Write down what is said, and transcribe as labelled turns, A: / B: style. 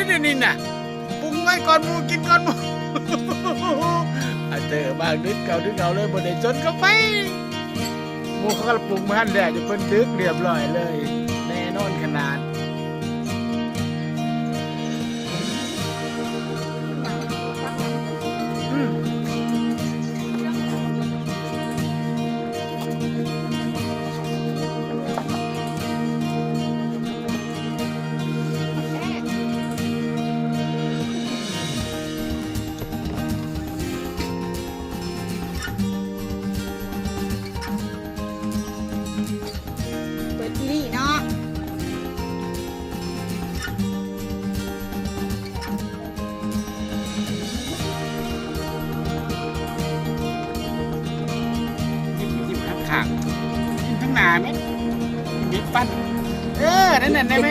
A: ได้เดี๋ยวนี้น่ะปรุงไว้ก่อนมูกินก่อนมูอาเจอบางดึกเก่าดึกเก่าเลยบนเด้จนก็ไปมูเขาก็ปรุงมาให้แล้วจะเพิ่นดึกเรียบร้อยเลย แน่นอนขนาด ข้างข้างยิ้มข้งหน้าไหมยิ้มฟันเออ นั่นน่ะได้ไหม